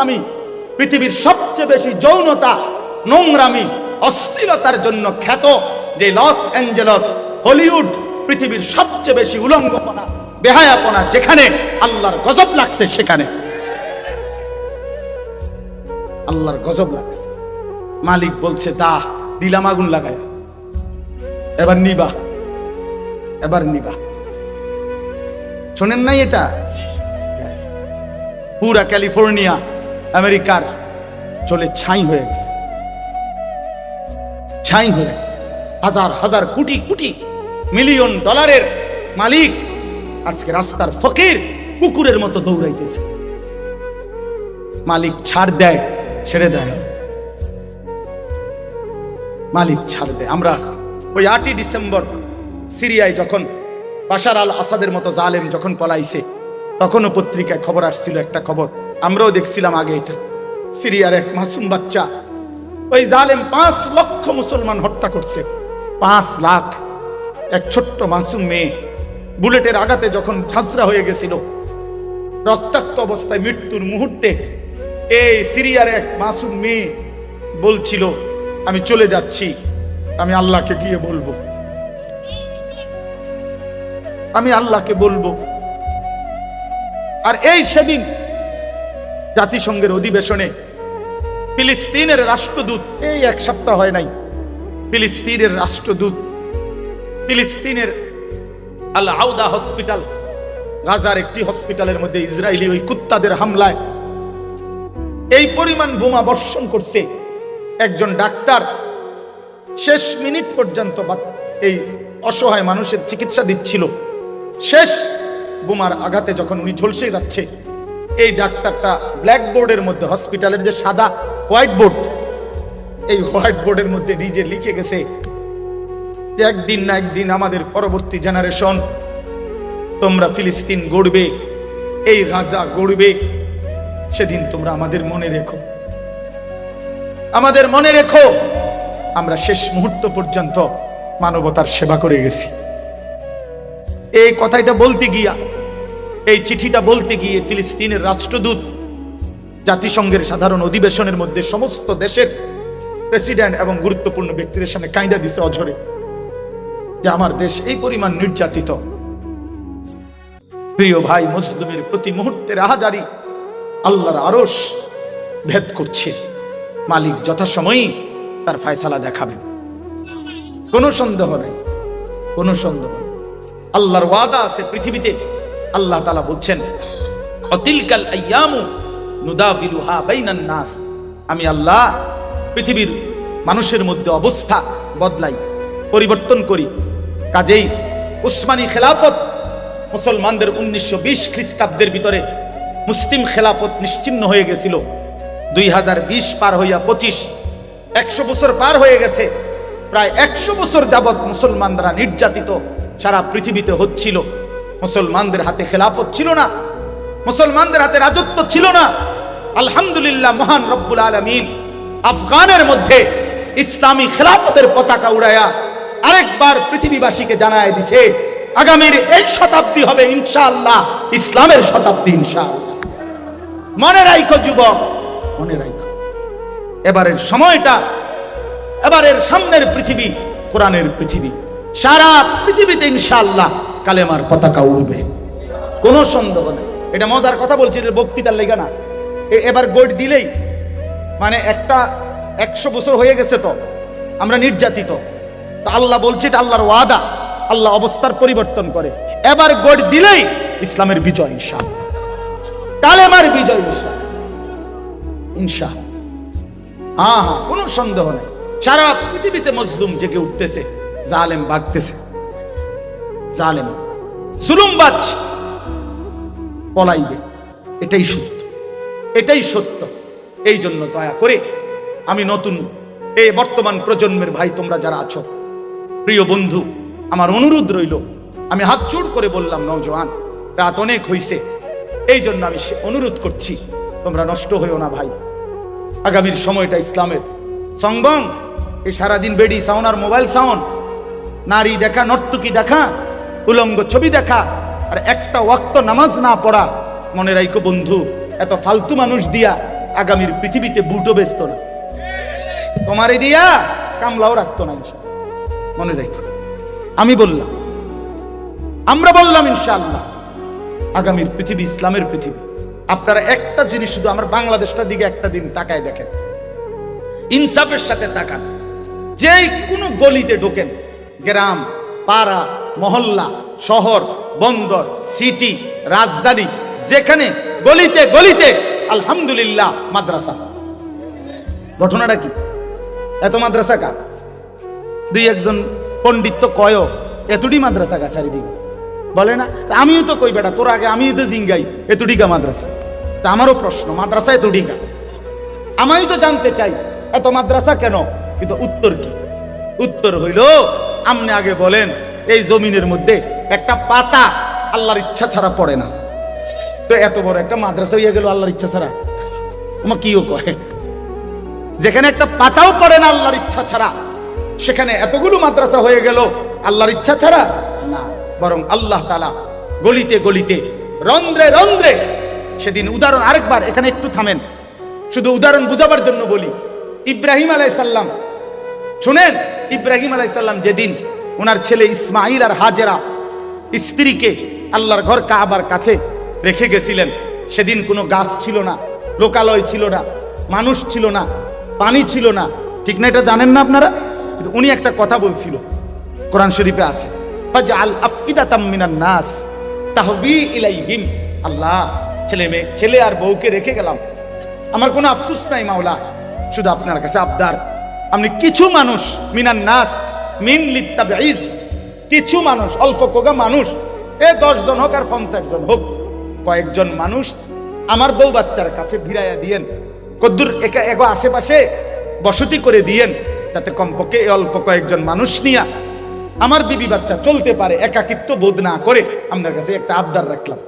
দুষ্টামি পৃথিবীর সবচেয়ে বেশি যৌনতা, নোংরামি, অস্থিরতার জন্য খ্যাত যে লস অ্যাঞ্জেলস, হলিউড, পৃথিবীর সবচেয়ে বেশি উলঙ্গপনা, বেহায়াপনা যেখানে আল্লাহর গজব লাগছে সেখানে। আল্লাহর গজব লাগছে। মালিক বলছে দা দিলাম আগুন লাগায় এবার নিবা। এবার নিবা। শোনেন নাই এটা? পুরা ক্যালিফোর্নিয়া আমেরিকার চলে ছাই হয়ে গেছে। ছাই হয়ে গেছে। হাজার হাজার কোটি কোটি, মিলিয়ন ডলারের মালিক আজকে রাস্তার ফকির কুকুরের মতো দৌড়াইতেছে। মালিক ছাড় দেয়, ছেড়ে দেয় মালিক ছাড় দেয়। আমরা ওই আটই ডিসেম্বর সিরিয়ায় যখন বাশার আল আসাদের মতো জালেম যখন পলাইছে, তখনও পত্রিকায় খবর আসছিল একটা খবর। আমরাও দেখছিলাম আগে এটা। সিরিয়ার এক মাসুম বাচ্চা। ওই জালেম পাঁচ লক্ষ মুসলমান হত্যা করছে। পাঁচ লাখ। এক ছোট্ট মাসুম মেয়ে বুলেটের আঘাতে যখন ঝাঁঝরা হয়ে গেছিল, রক্তাক্ত অবস্থায় মৃত্যুর মুহূর্তে এই সিরিয়ার এক মাসুম মেয়ে বলছিল, আমি চলে যাচ্ছি। আমি আল্লাহকে গিয়ে বলব। আমি আল্লাহকে বলব। আর এই সেদিন জাতিসংঘের অধিবেশনে ফিলিস্তিনের রাষ্ট্রদূত। এই এক সপ্তাহ হয় নাই। ফিলিস্তিনের রাষ্ট্রদূত ফিলিস্তিনের আল আউদা হসপিটাল গাজার একটি হসপিটালের মধ্যে ইসরায়েলি ওই কুত্তাদের হামলায় এই পরিমাণ বোমা বর্ষণ করছে। একজন ডাক্তার শেষ মিনিট পর্যন্ত এই অসহায় মানুষের চিকিৎসা দিচ্ছিল। শেষ বোমার আঘাতে যখন উনি ঝলসে যাচ্ছে এই ডাক্তারটা ব্ল্যাকবোর্ডের মধ্যে, হসপিটালের যে সাদা হোয়াইট বোর্ড, এই হোয়াইট বোর্ডের মধ্যে নিজে লিখে গেছে, একদিন না একদিন আমাদের পরবর্তী জেনারেশন, তোমরা ফিলিস্তিন গড়বে, এই গাজা গড়বে, সেদিন তোমরা আমাদের মনে রেখো। আমাদের মনে রেখো, আমরা শেষ মুহূর্ত পর্যন্ত মানবতার সেবা করে গেছি। এই কথাটা বলতে গিয়া এই চিঠিটা বলতে গিয়ে ফিলিস্তিনের রাষ্ট্রদূত জাতিসংঘের সাধারণ অধিবেশনের মধ্যে সমস্ত দেশের প্রেসিডেন্ট এবং গুরুত্বপূর্ণ ব্যক্তিদের সামনে কায়দা দিছে অঝরে যে আমার দেশ এই পরিমাণ নির্যাতিত। প্রিয় ভাই মুসলিমের প্রতি মুহূর্তের আহাজারি আল্লাহর আরস ভেদ করছে। মালিক যথাসময়ই তার ফায়সালা দেখাবেন কোনো সন্দেহ নেই, কোনো সন্দেহ আল্লাহর ওয়াদা আছে পৃথিবীতে। আল্লাহ তালা বলছেন, অতিলকাল আইয়ামু নুদাবিলুহা বাইনান নাস। আমি আল্লাহ পৃথিবীর মানুষের মধ্যে অবস্থা বদলাই, পরিবর্তন করি। কাজেই উসমানী খেলাফত মুসলমানদের উনিশশো বিশ খ্রিস্টাব্দের ভিতরে মুসলিম খেলাফত নিশ্চিন্ন হয়ে গেছিল। দুই হাজার বিশ পার হইয়া পঁচিশ, একশো বছর পার হয়ে গেছে। প্রায় একশো বছর যাবৎ মুসলমানরা নির্যাতিত সারা পৃথিবীতে হচ্ছিল। মুসলমানদের হাতে খেলাফত ছিল না, মুসলমানদের হাতে রাজত্ব ছিল না। আলহামদুলিল্লাহ মহান রব্বুল আলমিন আফগানের মধ্যে ইসলামী খেলাফতের পতাকা উড়ায়া আরেকবার পৃথিবীবাসীকে জানায় দিছে, আগামীর এই শতাব্দী হবে ইনশাআল্লাহ, ইসলামের শতাব্দী ইনশাআল্লাহ। মনে রাখো যুবক, মনে রাখো এবারের সময়টা, এবারের সামনের পৃথিবী, কোরআনের পৃথিবী, সারা পৃথিবীতে ইনশাআল্লাহ কালেমার পতাকা উড়বে। কোনো সন্দেহ নেই। এটা মজার কথা বলছি, এটা বক্তৃতার লেগে না। এবার গোট দিলেই মানে একটা একশো বছর হয়ে গেছে তো, আমরা নির্যাতিত। তা আল্লাহ বলছে, এটা আল্লাহর ওয়াদা। আল্লাহ অবস্থার পরিবর্তন করে। এবার গোট দিলেই ইসলামের বিজয় ইনশাল কালেমার বিজয় ইনশাল ইনশাল হ্যাঁ হ্যাঁ কোনো সন্দেহ নেই। সারা পৃথিবীতে মজলুম জেগে উঠতেছে, জালেম ভাগতেছে জালেম। জুলুমবাজ। পলাইবে। এটাই সত্য। এটাই সত্য। এই জন্য দয়া করে আমি নতুন এই বর্তমান প্রজন্মের ভাই তোমরা যারা আছো প্রিয় বন্ধু আমার অনুরোধ রইল আমি হাত জোড় করে বললাম নৌজওয়ান রাত অনেক হইছে। এই জন্য আমি সে- অনুরোধ করছি তোমরা নষ্ট হইও না ভাই। আগামীর সময়টা ইসলামের সঙ্গম। এই সারাদিন বেডি সাউন আর মোবাইল সাউন্ড নারী দেখা নর্তকী দেখা উলঙ্গ ছবি দেখা, আর একটা ওয়াক্ত নামাজ না পড়া, মনে রাখো বন্ধু, এত ফালতু মানুষ দিয়া আগামীর পৃথিবীতে বুটো বেচতো না। তোমারে দিয়া কামলাও রাখতো না। মনে রাখো আমি বললাম, আমরা বললাম ইনশাআল্লাহ আগামীর পৃথিবী ইসলামের পৃথিবী। আপনারা একটা জিনিস শুধু আমার বাংলাদেশটা দিকে একটা দিন তাকায় দেখেন। ইনসাফের সাথে তাকান। যে কোনো গলিতে ঢোকেন, গ্রাম, পাড়া মহল্লা, শহর, বন্দর সিটি রাজধানী, যেখানে গলিতে গলিতে আলহামদুলিল্লাহ মাদ্রাসা। ঘটনাটা কি? এত মাদ্রাসা কা দুই একজন পণ্ডিত তো কয়, এতটি মাদ্রাসা গা চারিদিকে বলে না আমিও তো কই বেটা, তোর আগে আমিও তো জিঙ্গাই এতটিকা মাদ্রাসা? তা আমারও প্রশ্ন, মাদ্রাসা এতটিকা আমিও তো জানতে চাই, এত মাদ্রাসা কেন? কিন্তু উত্তর কি? উত্তর হইল আপনি আগে বলেন এই জমিনের মধ্যে একটা পাতা আল্লাহর ইচ্ছা ছাড়া পড়ে না। তো এত বড় একটা মাদ্রাসা হইয়া গেল আল্লাহর ইচ্ছা ছাড়া। তোমার কিও কয়? যেখানে একটা পাতাও পড়ে না আল্লাহর ইচ্ছা ছাড়া, সেখানে এতগুলো মাদ্রাসা হয়ে গেল আল্লাহর ইচ্ছা ছাড়া না। বরং আল্লাহ তালা গলিতে গলিতে, রন্ধ্রে রন্ধ্রে, সেদিন উদাহরণ আরেকবার, এখানে একটু থামেন। শুধু উদাহরণ বুঝাবার জন্য বলি, ইব্রাহিম আলাইসাল্লাম শুনেন, ইব্রাহিম আলাইসাল্লাম যেদিন ওনার ছেলে ইসমাইল আর হাজেরা স্ত্রীকে আল্লাহর ঘর কাবার কাছে রেখে গেছিলেন। সেদিন কোনো গাছ ছিল না, লোকালয় ছিল না, মানুষ ছিল না, পানি ছিল না। ঠিক না এটা জানেন না আপনারা? উনি একটা কথা বলছিল। কোরআন শরীফে আছে মিনান নাস, তাহবি আল্লাহ, ছেলে মেয়ে, ছেলে আর বউকে রেখে গেলাম। আমার কোনো আফসোস নাই মাওলা, শুধু আপনার কাছে আবদার। আপনি কিছু মানুষ, মিনান নাস মিন লিত্তাবিজ কিছু মানুষ, অল্প কোগা মানুষ, এ জন হোক আর পঞ্চাশ জন হোক, কয়েকজন মানুষ আমার বউ বাচ্চার কাছে ভিড়াইয়া দিয়েন, কদ্দুর একা এগো আশেপাশে বসতি করে দিয়েন, তাতে কমপক্ষে অল্প কয়েকজন মানুষ নিয়া আমার বিবি বাচ্চা চলতে পারে, একাকিত্ব বোধ না করে, আপনার কাছে একটা আবদার রাখলাম।